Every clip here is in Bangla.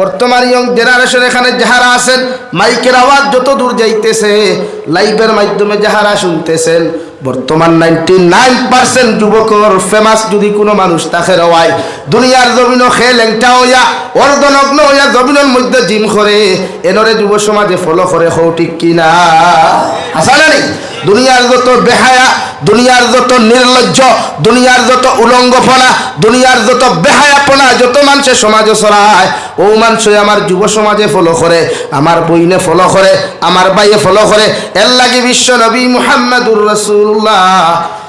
বর্তমান ইয়ং জেনারেশন এখানে যাহারা আছেন মাইকের আওয়াজ যত দূর যাইতেছে লাইভের মাধ্যমে যাহারা শুনতেছেন, বর্তমান নাইনটি নাইন পার্সেন্ট যুবকর ফেমাস যদি কোনো মানুষ তাকে রওয়ায়, দুনিয়ার জমিন খে লেংটা হইয়া, অর্ধনগ্ন হইয়া জমিনের মধ্যে জিম করে, এনরে যুব সমাজে ফলো করে হৌ ঠিক কিনা? আসা নেই? দুনিয়ার যত বেহায়া, দুনিয়ার যত নির্লজ্জ, দুনিয়ার যত উলঙ্গপনা, দুনিয়ার যত বেহায়াপনা, যত মানুষের সমাজে চড়ায় ও মানুষে আমার যুব সমাজে ফলো করে, আমার বইনে ফলো করে, আমার বাইয়ে ফলো করে, এর লাগে বিশ্ব নবী মুহাম্মদুর রসুল্লাহ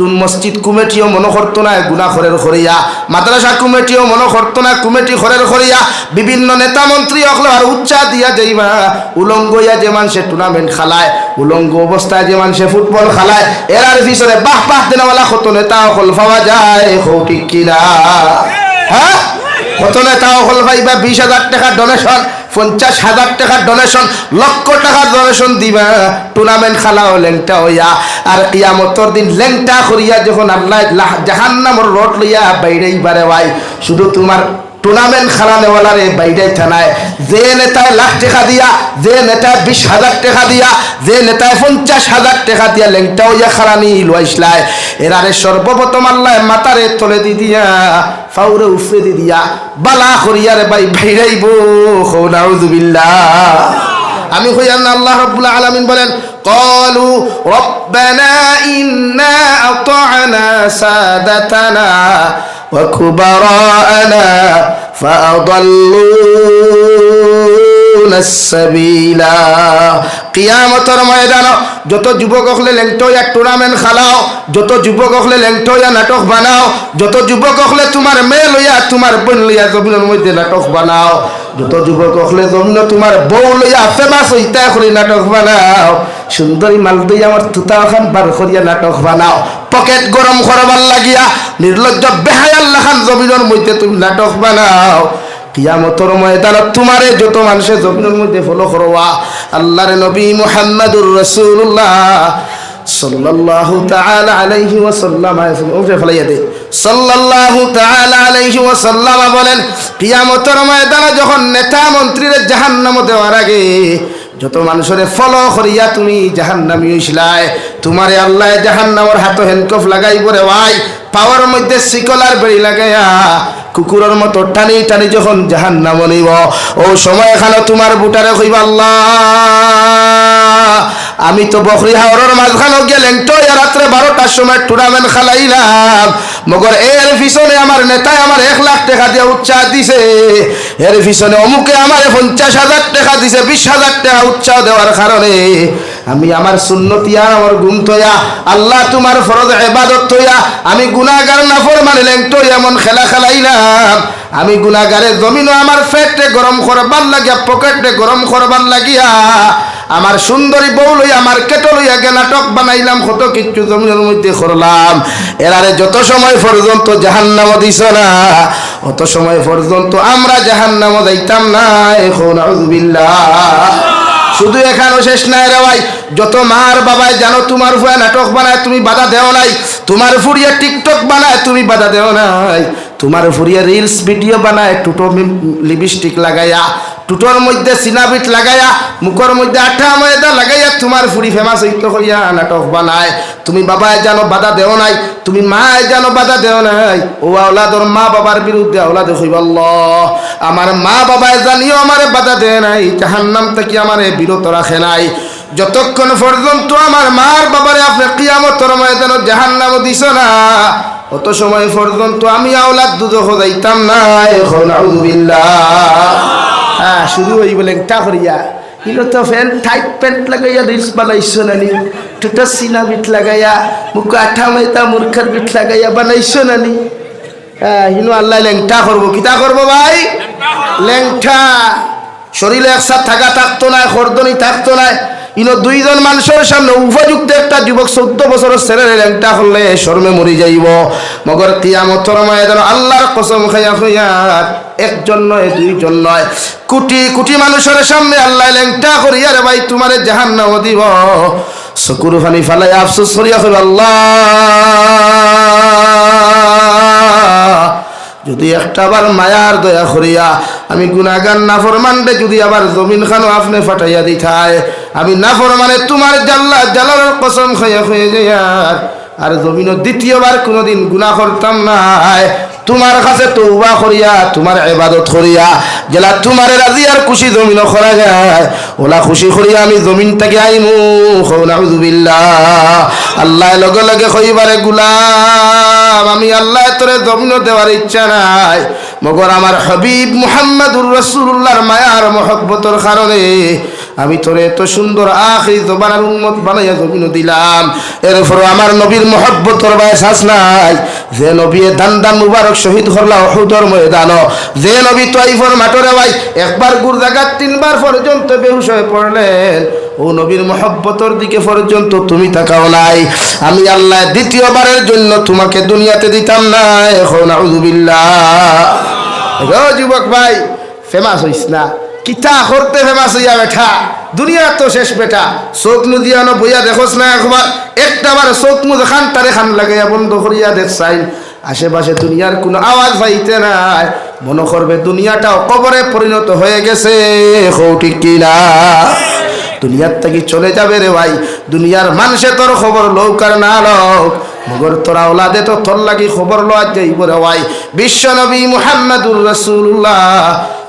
তুন মসজিদ কুমেটিও মনে করতো না গুনা খরের খরিয়া মাদ্রাসা কুমেটিও মনে করতো না কুমেটি খরের খরিয়া বিভিন্ন নেতা মন্ত্রী অকল আর উচ্চা দিয়া যাইবা উলঙ্গ ইয়া যে মানুষে টুর্নামেন্ট খালায়, উলঙ্গ অবস্থায় যে মানুষে ফুটবল খেলায়, এরার পিছনে বাহ বাহ দেনাওয়ালা কত নেতা অকল পাওয়া যায় ঠিক কিনা। হ্যাঁ কত নেতা অকল পাইবা বিশ হাজার টাকা ডোনেশন পঞ্চাশ হাজার টাকার ডোনেশন লক্ষ টাকার ডোনেশন দিবা। টুর্নামেন্ট খেলাও লেংটা হইয়া। আর ইয়ামতর দিন লেংটা করিয়া যখন আল্লাহ জাহান্নামর রোড লইয়া বাইরেই বারে ভাই, শুধু তোমার টুর্নামেন্ট খেলানেওয়ালারে বাইরে থানায় যে নেতায় লাখ টাকা দিয়া যে নেতায় বিশ হাজার টাকা দিয়া যে নেতায় পঞ্চাশ হাজার টাকা দিয়া লেংটা হইয়া খারানি লইসলায় এরারে সর্বপ্রথম আল্লাহ মাতারে তলে দি দিয়া ফাউরে উফরে দি দিয়া বালা করিয়ারে ভাই বাইরাইব নাউজুবিল্লাহ আমি হইয়ান আল্লাহ রব্বুল আলামিন বলেন قالوا ربنا إنا أطعنا سادتنا وكبراءنا فأضلونا السبيلا কিয়ামতর ময়দান যত যুবক হলে লেংটো এক টুর্নামেন্ট খেলাও যত যুবক হলে লেংটো নাটক বানাও যত যুবক হলে তোমার মেয়ে লইয়া তোমার বোন লইয়া জমিনের মধ্যে নাটক বানাও যত যুবক হলে জমিন তোমার বউ লইয়া ফেমাস হইতা করে নাটক বানাও সুন্দরী মাল দিয়ে আমার তুতা খান বার করিয়া নাটক বানাও পকেট গরম করবার লাগিয়া নির্লজ্জ বেহায়াল্লাহ খান জমিনের মধ্যে তুমি নাটক বানাও। কিয়ামতর ময়দানত তোমারে যত মানুষের জমিনের মধ্যে ফলো করবা। আল্লাহর নবী মুহাম্মাদুর ওয়াসাল্লাম বলেন যখন নেতা মন্ত্রীর জাহান্নাম দেওয়ার আগে যত মানুষের ফল করিয়া তুমি জাহান্নামি হইছিলাই তোমারে আল্লাহ জাহান্নামর হাত হ্যান্ডকফ লাগাই পরে ভাই পাওয়ার মধ্যে শিকলার বেড়ি লাগাইয়া কুকুরের মতো টানি টানি যখন জাহান জাহান্নাম নিব, ও সময় এখানে তোমার বুটারে কইবা, আল্লাহ, আমি তো বকরি হাওড়ের মাঝখানে গেলেন, তো রাত্রে বারোটার সময় টুর্নামেন্ট খেলাইলাম। মগর এর পিছনে আমার নেতায় আমার এক লাখ টাকা দিয়ে উৎসাহ দিছে। এর পিছনে অমুকে আমার পঞ্চাশ হাজার টাকা দিছে, বিশ হাজার টাকা উৎসাহ দেওয়ার কারণে। আমি আমার সুন্নতিয়া আমার গুম থইয়া আল্লাহ তোমার ফরজ এবাদত থইয়া আমি গুনাগার নাফর মানিলেন তো এমন খেলা খেলাইলাম। আমি গুনাগারে জমিনও আমার ফেটে গরম করবার লাগিয়া, পকেটে গরম করবার লাগিয়া। আমার সুন্দরী বউ লইয়া, আমার কেটো লইয়া গে নাটক বানাইলাম, কত কিচ্ছু জমিনের মধ্যে করলাম। এরারে যত সময় পর্যন্ত জাহান্নাম দিছ না, অত সময় পর্যন্ত আমরা জাহান জাহান্নাম যাইতাম না। এখন আউযুবিল্লাহ শুধু এখানে শেষ নাই রে ভাই। যত মার বাবাই জানো তোমার ফুয়া নাটক বানায়, তুমি বাধা দেও নাই। তোমার ফুরিয়া টিকটক বানায়, তুমি বাধা দেও নাই। তোমার ফুরিয়া রিলস ভিডিও বানায়, টুটো লিপস্টিক লাগাইয়া টুটোর মধ্যে সিনাবিট লাগাইয়া মুখর মধ্যে আঠা ময়দা লাগাইয়া তোমার ফুরি ফেমাস হইতে করিয়া নাটক বানায়। তুমি বাবা জানো বাধা দেও নাই, তুমি মায় জানো বাধা দেও নাই। ও আওলাদর মা বাবার বিরুদ্ধে আওলাদে হইব আমার মা বাবায় জানিও আমারে বাধা দেয় নাই, জাহান্নাম থেকে আমারে বিরত রাখে নাই। যতক্ষণ পর্যন্ত আমার মার বাবারে আপনি কিয়ামতর ময়দান জাহান্নাম দিছ না, অত সময় পর্যন্ত আমি আওলাদ দুধ যাইতাম না, এখন হ্যাঁ শুরু হই বলে টা করিয়া। হিলো তো প্যান্ট টাইট প্যান্ট লাগাইয়া রিলস বানাইছো নানি টুটা সিনা বিট লাগাইয়া, মুখ আঠা মাইতা মূর্খের বিট লাগাইয়া বানাইছো নানি হ্যাঁ হিনো আল্লাহ লেংটা করব। কিতা করব ভাই? লেংটা শরীরে একসাথ থাকা থাকতো না, খরদনি থাকতো না। ইনো দুইজন মানুষের সামনে উপযুক্ত একটা যুবক চোদ্দ বছরের ছেলের ল্যাংটা হলে শর্মে মরি যাইব। মগর কিয়ামতর ময়দান আল্লাহর কসম খাইয়া খাইয়ার একজন নয়, দুইজন নয়। কোটি কোটি মানুষের সামনে আল্লাহ ল্যাংটা করিয়া রে ভাই তোমারে জাহান্নাম দিব। চকুর ফানি ফালাই আফসোস করিয়া কইব, আল্লাহ, যদি একটা বার মায়ার দয়া করিয়া আমি গুনাগান নাফরমানরে যদি আবার জমিন খানো আপনি ফাটাইয়া দিথায় আমি নাফরমানে তোমার জাল্লা, জালালের কসম খাইয়া হয়ে যাইয়ার আর। জমিনও দ্বিতীয়বার কোনোদিন গুনাহ করতাম নাই তোমার কাছে তৌবা করিয়া, তোমার ইবাদত করিয়া জেলা তোমার রাজি আর খুশি জমিন করা যায় ওলা খুশি করিয়া আমি জমিন থেকে আইমু নাউজুবিল্লাহ আল্লাহ লগে লগে কইবারে, গুলাম, আমি আল্লাহ তোরে জমিন দেওয়ার ইচ্ছা নাই। মগর আমার হবিব মুহাম্মাদুর রসুল্লাহর মায়ার মহব্বতর কারণে আমি তোরে এত সুন্দর আখরি জবানার উন্মত বানাইয়া জমিন দিলাম। এরপর আমার নবীর মহব্বতর বয়স আস নাই। যে নবী দান দান মুবারক শহীদ করলা অহুদর ময়দান যে নবী তৈফর মাটরে ভাই একবার গুর জায়গা তিনবার পর্যন্ত বেহুশ হয়ে পড়লেন। ও নবীর মহব্বতর দিকে পর্যন্ত তুমি তাকাও নাই। আমি আল্লাহ দ্বিতীয়বারের জন্য তোমাকে দুনিয়াতে দিতাম না। এখন আউযুবিল্লাহ যুবক ভাই ফেমাস হইস না। কিতা করতে ফেমাস হইয়া বেঠা? দুনিয়া তো শেষ বেটা। চোখ মুদিয়ানো বইয়া দেখোস না একবার। একটা বার চোখ মুদ খান তারে খান লাগাইয়া বন্ধ করিয়া দেখ চাই আশেপাশে দুনিয়ার কোনো আওয়াজ পাইতে নাই। মনে করবে দুনিয়াটাও কবরে পরিণত হয়ে গেছে ঠিক কিনা? দুনিয়ার থেকে চলে যাবে রে ভাই। দুনিয়ার মানুষে তোর খবর লৌকার না লোক মগর তোরা ওলাদে তো তোর লাগি খবর লওয়া যাইব রে ভাই। বিশ্ব নবী মুহাম্মাদুর রাসূলুল্লাহ।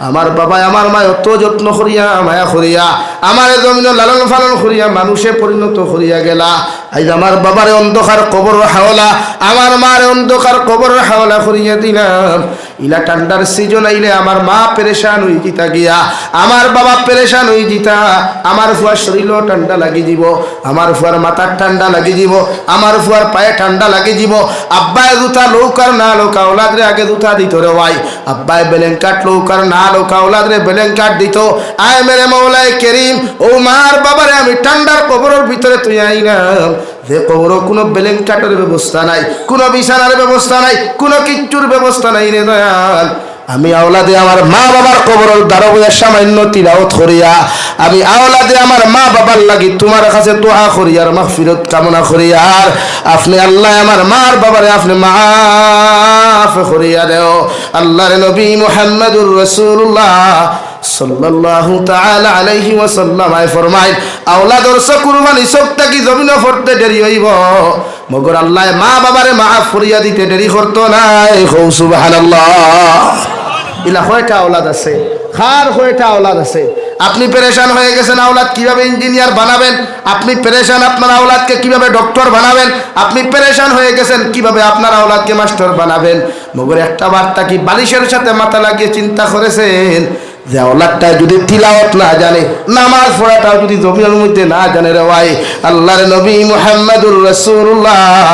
আমার বাবা আমার মা অত যত্ন করিয়া, মায়া করিয়া, আমার জমিন লালন ফালন করিয়া মানুষে পরিণত করিয়া গেলা। আজ আমার বাবারে অন্ধকার কবর হাওলা, আমার মার অন্ধকার কবর হাওলা করিয়া দিলাম। ইলা ঠান্ডার সিজন আইলে আমার মা পেরেশান হই জিতা গিয়া, আমার বাবা পেরেশান হই জিতা। আমার ফুয়ার শরীরও ঠান্ডা লাগি দিব, আমার ফুয়ার মাথার ঠান্ডা লাগি দিব, আমার ফুয়ার পায়ে ঠান্ডা লাগি দিব। আব্বায় জুতা লৌকার না লৌকা ওলাদরে আগে জুতা দিত রে ভাই। আব্বায় বেলেঙ্কাট লৌকার না লৌকা ওলাদরে বেলেঙ্কাট দিত। আয় মেরে মৌলায় কেরিম, ও মার বাবারে আমি ঠান্ডার কবরের ভিতরে তুই আইনাম যে কবর কোনো বেলেঙ্কাটের ব্যবস্থা নাই, কোনো বিছানার ব্যবস্থা নাই, কোনো কিচ্ছুর ব্যবস্থা নাই রে দয়াল। আমি আওলাদে আমার মা বাবার কবর দারবইয়া সামান্য তিলাওত করিয়া, আমি আওলাদে আমার মা বাবার লাগি তোমার কাছে দোয়া করি আর মাগফিরত কামনা করি আর আপনি আল্লাহ আমার মার বাবারে আপনি মাফ করিয়া দেও। আল্লাহর নবী মুহাম্মদুর রাসূলুল্লাহ আপনি পেরেশান হয়ে গেছেন আওলাদ কীভাবে ইঞ্জিনিয়ার বানাবেন? আপনি পেরেশান আপনার আওলাদকে কীভাবে ডক্টর বানাবেন? আপনি পেরেশান হয়ে গেছেন কীভাবে আপনার আওলাদকে মাস্টার বানাবেন? মগর একটা বার্তা কি বালিশের সাথে মাথা লাগিয়ে চিন্তা করেছেন? যে আওলাদটা যদি তিলাওয়াত না জানে, নামাজ পড়াটাও যদি জমিনের মধ্যে না জানে রে ভাই, আল্লাহর নবী মুহাম্মদুর রাসূলুল্লাহ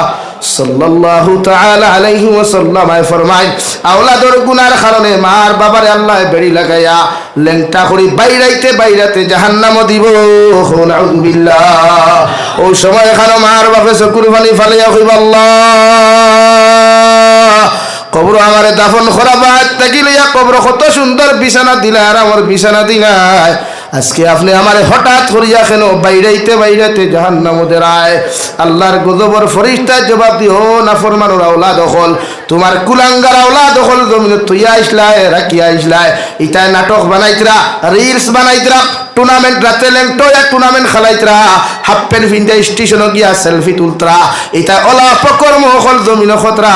সাল্লাল্লাহু তাআলা আলাইহি ওয়াসাল্লাম আয় ফরমায়, আওলাদর গুনার কারণে মার বাবারে আল্লাহ বেড়ি লাগাইয়া লেংটা করি বাইরাইতে বাইরাতে জাহান্নামও দিব। নাউযুবিল্লাহ ওই সময় এখানে মার বাপে চকুর পানি ফালাইয়া কইব আল্লাহ। কবর আমারে দাফন করা বাদ থাকিলে কবর কত সুন্দর বিছানা দিলা আর আমার বিছানা দিলাই। আজকে আপনি আমারে হঠাৎ করিয়া কেন বাইরাইতে বাইরাইতে জাহান নামদের আয় আল্লাহর গজবর ফরিস্তার জবাব দিও না ফরমানোর আওলা দখল তোমার কুলাঙ্গার আওলা দখল জমিনে তুইয়া আসলাই রাখিয়া আসলাই ইটায় নাটক বানাইতরা রিলস বানাইতরা টুর্নামেন্ট রাত্রে লেংটো এক টুর্নামেন্ট খেলাইতরা। হাফ প্যান্ট ফিনতে স্টেশনে গিয়া সেলফি তুলতরা। এটা অলা পকর্ম হল জমিন খতরা।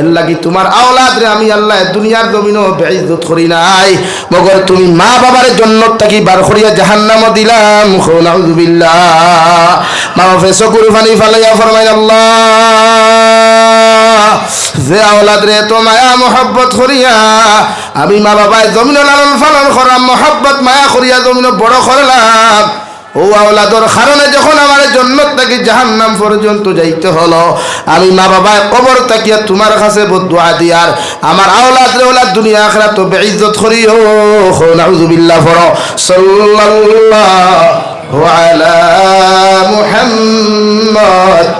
এর লাগি তোমার আওলাদ রে আমি আল্লাহ দুনিয়ার জমিনও বেইজ্জত করি নাই। মগর তুমি মা বাবার জন্য থাকি বার করিয়া জাহান্নাম দিলাম। নাউজুবিল্লাহ মা বাপে চকুর ফানি ফালাইয়া ফরমাইল আল্লাহ, যে আওলাদ রে তো মায়া, মোহব্বত করিয়া আমি মা বাবায় জমিন লালন ফালন করাম মোহব্বত মায়া করিয়া জমিন বড় করলাম। ও আওলাদর কারণে যখন আমার জন্য তাকে জাহান্নাম পর্যন্ত যাইতে হলো, আমি মা বাবায় কবর তাকিয়া তোমার কাছে বদুয়া দিয়ার আমার আওলাদ ওলাদ দুনিয়া আখরা তো বেইজ্জত করিও নাউজুবিল্লাহ ফর সাল্লাল্লাহু আলা মুহাম্মদ।